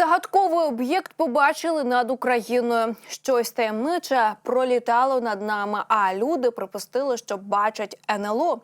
Загадковий об'єкт побачили над Україною. Щось таємниче пролітало над нами. А люди припустили, що бачать НЛО.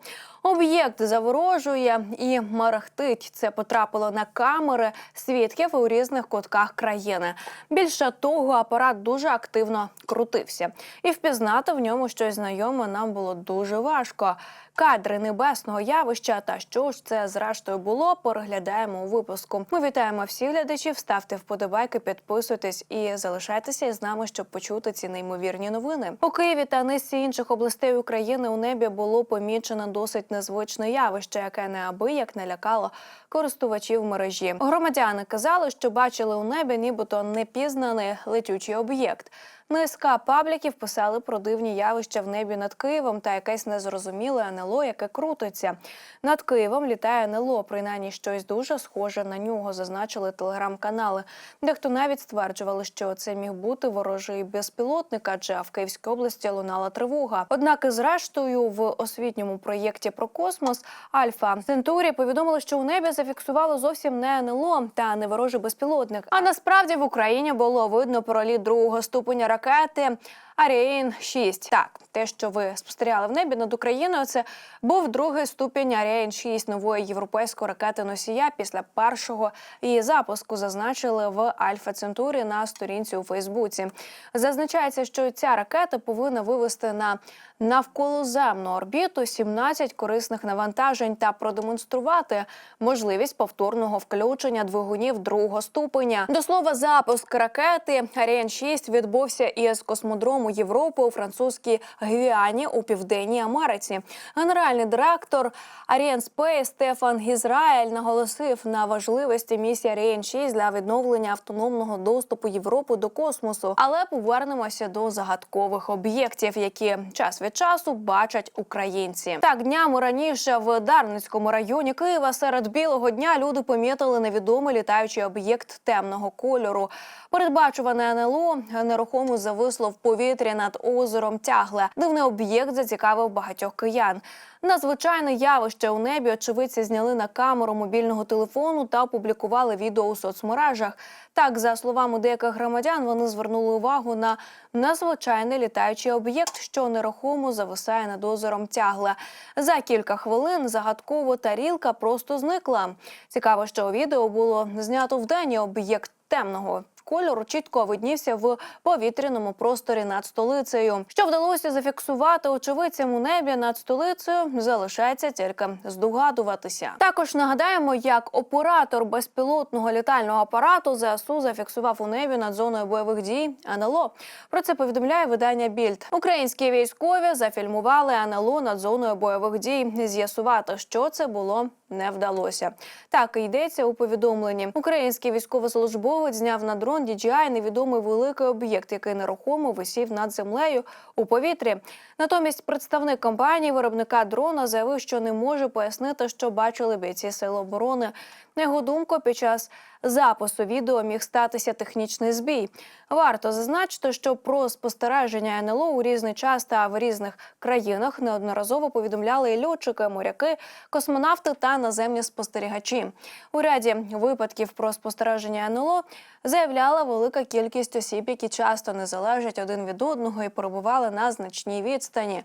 Об'єкт заворожує і мерехтить. Це потрапило на камери свідків у різних кутках країни. Більше того, апарат дуже активно крутився, і впізнати в ньому щось знайоме нам було дуже важко. Кадри небесного явища та що ж це зрештою було, переглядаємо у випуску. Ми вітаємо всіх глядачів. Ставте вподобайки, підписуйтесь і залишайтеся із нами, щоб почути ці неймовірні новини. У Києві та низці інших областей України у небі було помічено досить незвичне явище, яке неабияк налякало користувачів мережі. Громадяни казали, що бачили у небі, нібито непізнаний летючий об'єкт. Низка пабліків писали про дивні явища в небі над Києвом та якесь незрозуміле НЛО, яке крутиться. Над Києвом літає НЛО, принаймні щось дуже схоже на нього, зазначили телеграм-канали. Дехто навіть стверджували, що це міг бути ворожий безпілотник, адже в Київській області лунала тривога. Однак, зрештою, в освітньому проєкті про космос Альфа Центурі повідомили, що у небі зафіксувало зовсім не НЛО та не ворожий безпілотник. А насправді в Україні було видно проліт другого ступеня ракети. Арієн 6 Так, те, що ви спостерігали в небі над Україною, це був другий ступінь Арієн 6 нової європейської ракети носія. Після першого її запуску зазначили в Альфа Центурі на сторінці у Фейсбуці. Зазначається, що ця ракета повинна вивести на навколоземну орбіту 17 корисних навантажень та продемонструвати можливість повторного включення двигунів другого ступеня. До слова, запуск ракети Арієн 6 відбувся із космодрому Європи у французькій Гвіані у південній Америці. Генеральний директор Арієн Спейс Стефан Гізраель наголосив на важливості місії Арієн 6 для відновлення автономного доступу Європи до космосу. Але повернемося до загадкових об'єктів, які час від часу бачать українці. Так днями раніше в Дарницькому районі Києва серед білого дня люди помітили невідомий літаючий об'єкт темного кольору. Передбачуване НЛО нерухомо зависло в повітрі над озером Тягле. Дивний об'єкт зацікавив багатьох киян. Надзвичайне явище у небі очевидці зняли на камеру мобільного телефону та опублікували відео у соцмережах. Так, за словами деяких громадян, вони звернули увагу на надзвичайний літаючий об'єкт, що нерухомо зависає над озером Тягле. За кілька хвилин загадкова тарілка просто зникла. Цікаво, що відео було знято вдень. і Об'єкт темного кольору чітко виднівся в повітряному просторі над столицею. Що вдалося зафіксувати очевидцям у небі над столицею, залишається тільки здогадуватися. Також нагадаємо, як оператор безпілотного літального апарату ЗСУ зафіксував у небі над зоною бойових дій НЛО. Про це повідомляє видання Більд. Українські військові зафільмували НЛО над зоною бойових дій. З'ясувати, що це було. Не вдалося так і йдеться у повідомленні. Український військовослужбовець зняв на дрон DJI невідомий великий об'єкт, який нерухомо висів над землею у повітрі. Натомість представник компанії виробника дрона заявив, що не може пояснити, що бачили бійці сил оборони. На його думку, під час запису відео міг статися технічний збій. Варто зазначити, що про спостереження НЛО у різний час та в різних країнах неодноразово повідомляли і льотчики, моряки, космонавти та наземні спостерігачі. У ряді випадків про спостереження НЛО заявляла велика кількість осіб, які часто не залежать один від одного і перебували на значній відстані.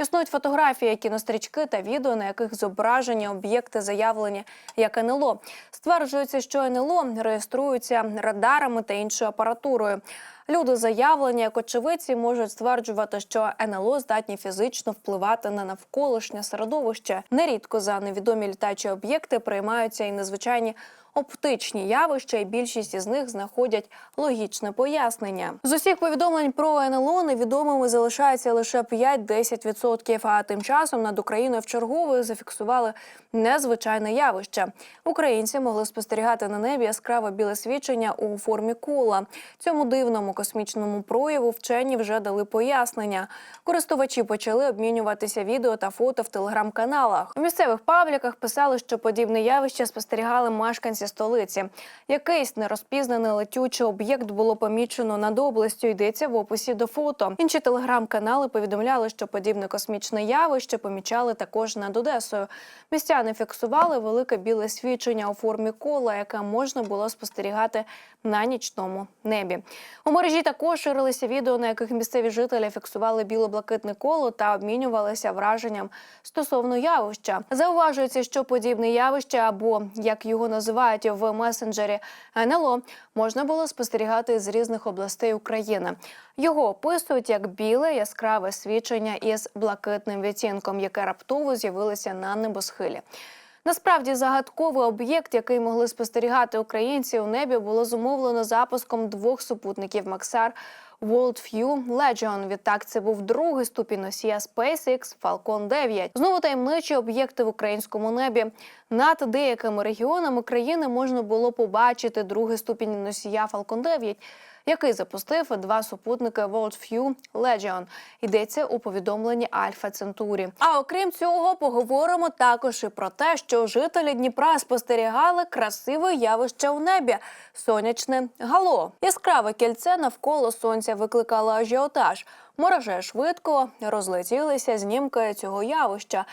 Існують фотографії, кінострічки та відео, на яких зображені об'єкти заявлені як НЛО. Стверджується, що НЛО реєструються радарами та іншою апаратурою. Люди заявлені як очевидці можуть стверджувати, що НЛО здатні фізично впливати на навколишнє середовище. Нерідко за невідомі літачі об'єкти приймаються і незвичайні оптичні явища, і більшість із них знаходять логічне пояснення. З усіх повідомлень про НЛО невідомими залишається лише 5-10%, А тим часом над Україною в чергове зафіксували незвичайне явище. Українці могли спостерігати на небі яскраве біле свідчення у формі кола. Цьому дивному космічному прояву вчені вже дали пояснення. Користувачі почали обмінюватися відео та фото в телеграм-каналах. У місцевих пабліках писали, що подібне явище спостерігали мешканці столиці. Якийсь нерозпізнаний летючий об'єкт було помічено над областю. Йдеться в описі до фото. Інші телеграм-канали повідомляли, що подібне космічне явище помічали також над Одесою. Містяни фіксували велике біле свідчення у формі кола, яке можна було спостерігати на нічному небі. У мережі також ширилися відео, на яких місцеві жителі фіксували біло-блакитне коло та обмінювалися враженням стосовно явища. Зауважується, що подібне явище, або як його називають в месенджері НЛО, можна було спостерігати з різних областей України. Його описують як біле яскраве свідчення із блакитним відтінком, яке раптово з'явилося на небосхилі. Насправді загадковий об'єкт, який могли спостерігати українці у небі, було зумовлено запуском двох супутників Максар WorldView Legion. Відтак це був другий ступінь носія SpaceX Falcon 9. Знову таємничі об'єкти в українському небі. Над деякими регіонами країни можна було побачити другий ступінь носія Falcon 9 який запустив два супутники WorldView Legion. Йдеться у повідомленні Альфа Центурі. А окрім цього, поговоримо також і про те, що жителі Дніпра спостерігали красиве явище у небі сонячне гало. Яскраве кільце навколо сонця викликало ажіотаж. Мережі швидко розлетілися знімки цього явища.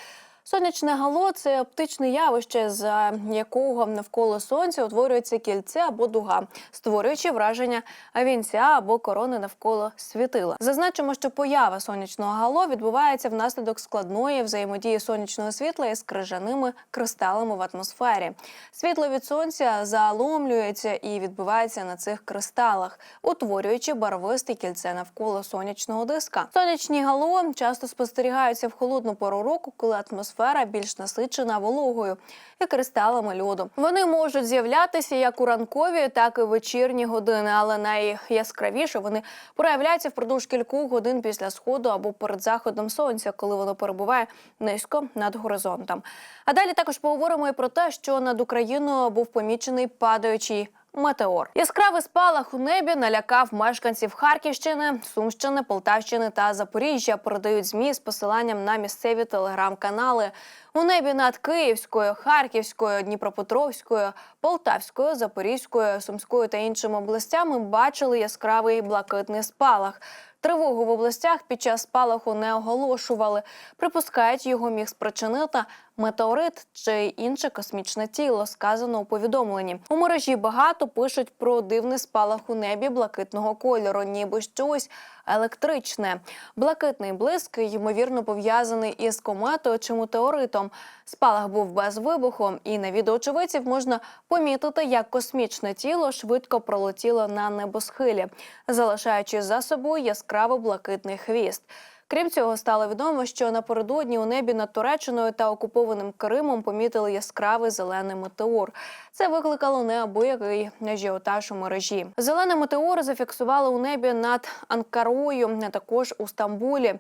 Сонячне гало це оптичне явище, за якого навколо сонця утворюється кільце або дуга, створюючи враження вінця або корони навколо світила. Зазначимо, що поява сонячного гало відбувається внаслідок складної взаємодії сонячного світла із крижаними кристалами в атмосфері. Світло від сонця заломлюється і відбувається на цих кристалах, утворюючи барвисте кільце навколо сонячного диска. Сонячні гало часто спостерігаються в холодну пору року, коли атмосфера атмосфера більш насичена вологою і кристалами льоду. Вони можуть з'являтися як у ранкові, так і вечірні години, але найяскравіше вони проявляються впродовж кількох годин після сходу або перед заходом сонця, коли воно перебуває низько над горизонтом. А далі також поговоримо і про те, що над Україною був помічений падаючий Метеор яскравий спалах у небі налякав мешканців Харківщини, Сумщини, Полтавщини та Запоріжжя. Передають змі з посиланням на місцеві телеграм-канали. У небі над Київською, Харківською, Дніпропетровською, Полтавською, Запорізькою, Сумською та іншими областями бачили яскравий блакитний спалах. Тривогу в областях під час спалаху не оголошували. Припускають, його міг спричинити метеорит чи інше космічне тіло. Сказано у повідомленні. У мережі багато пишуть про дивний спалах у небі блакитного кольору, ніби щось електричне. Блакитний блиск ймовірно пов'язаний із кометою чи метеоритом. Спалах був без вибуху, і на відео очевидців можна помітити, як космічне тіло швидко пролетіло на небосхилі, залишаючи за собою яскраво блакитний хвіст. Крім цього, стало відомо, що напередодні у небі над Туреччиною та окупованим Кримом помітили яскравий зелений метеор. Це викликало неабиякий ажіотаж у мережі. Зелений метеор зафіксували у небі над Анкарою, а також у Стамбулі.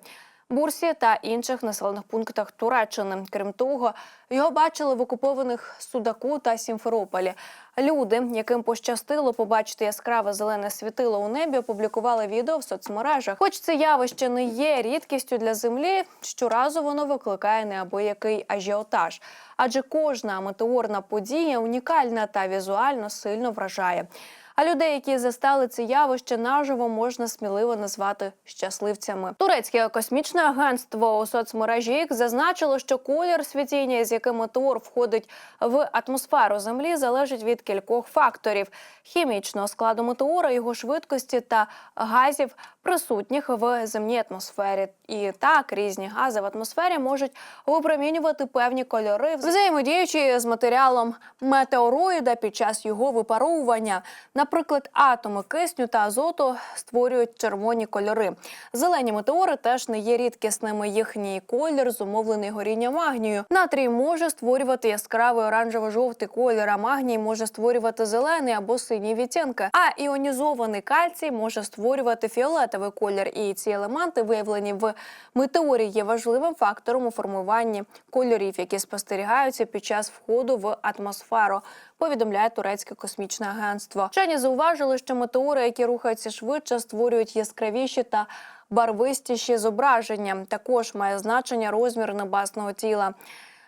Бурсі та інших населених пунктах Туреччини. Крім того, його бачили в окупованих Судаку та Сімферополі. Люди, яким пощастило побачити яскраве зелене світило у небі, опублікували відео в соцмережах. Хоч це явище не є рідкістю для землі, щоразу воно викликає неабиякий ажіотаж, адже кожна метеорна подія унікальна та візуально сильно вражає. А людей, які застали це явище наживо, можна сміливо назвати щасливцями. Турецьке космічне агентство у соцмережі X зазначило, що колір світіння, з яким метеор входить в атмосферу Землі, залежить від кількох факторів: хімічного складу метеора, його швидкості та газів, присутніх в земній атмосфері. І так різні гази в атмосфері можуть випромінювати певні кольори, взаємодіючи з матеріалом метеороїда під час його випаровування. Наприклад, атоми кисню та азоту створюють червоні кольори. Зелені метеори теж не є рідкісними. Їхній колір зумовлений горінням магнію. Натрій може створювати яскравий оранжево-жовтий колір, а магній може створювати зелений або синій відтінки. А іонізований кальцій може створювати фіолетовий колір. І ці елементи, виявлені в метеорі, є важливим фактором у формуванні кольорів, які спостерігаються під час входу в атмосферу. Повідомляє турецьке космічне агентство. Вчені зауважили, що метеори, які рухаються швидше, створюють яскравіші та барвистіші зображення. Також має значення розмір небесного тіла.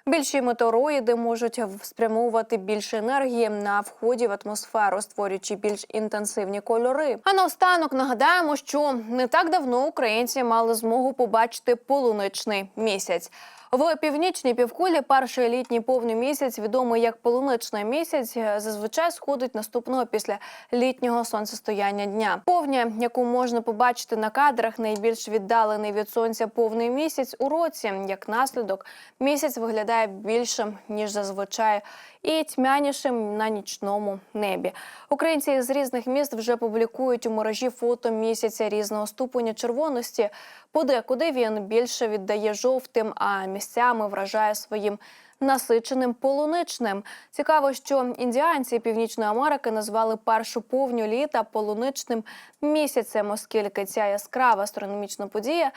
Більші метеороїди можуть спрямовувати більше енергії на вході в атмосферу, створюючи більш інтенсивні кольори. А наостанок нагадаємо, що не так давно українці мали змогу побачити полуночний місяць. В північній півкулі перший літній повний місяць, відомий як полуничний місяць, зазвичай сходить наступного після літнього сонцестояння дня. Повня, яку можна побачити на кадрах, найбільш віддалений від сонця повний місяць у році. Як наслідок, місяць виглядає більшим ніж зазвичай і тьмянішим на нічному небі. Українці з різних міст вже публікують у мережі фото місяця різного ступеня червоності. Подекуди він більше віддає жовтим, а місцями вражає своїм насиченим полуничним. Цікаво, що індіанці Північної Америки назвали першу повню літа полуничним місяцем, оскільки ця яскрава астрономічна подія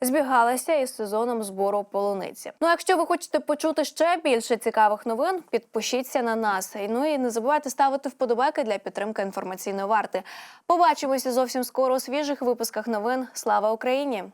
збігалася із сезоном збору полуниці. Ну, а якщо ви хочете почути ще більше цікавих новин, підпишіться на нас. Ну і не забувайте ставити вподобайки для підтримки інформаційної варти. Побачимося зовсім скоро у свіжих випусках новин. Слава Україні!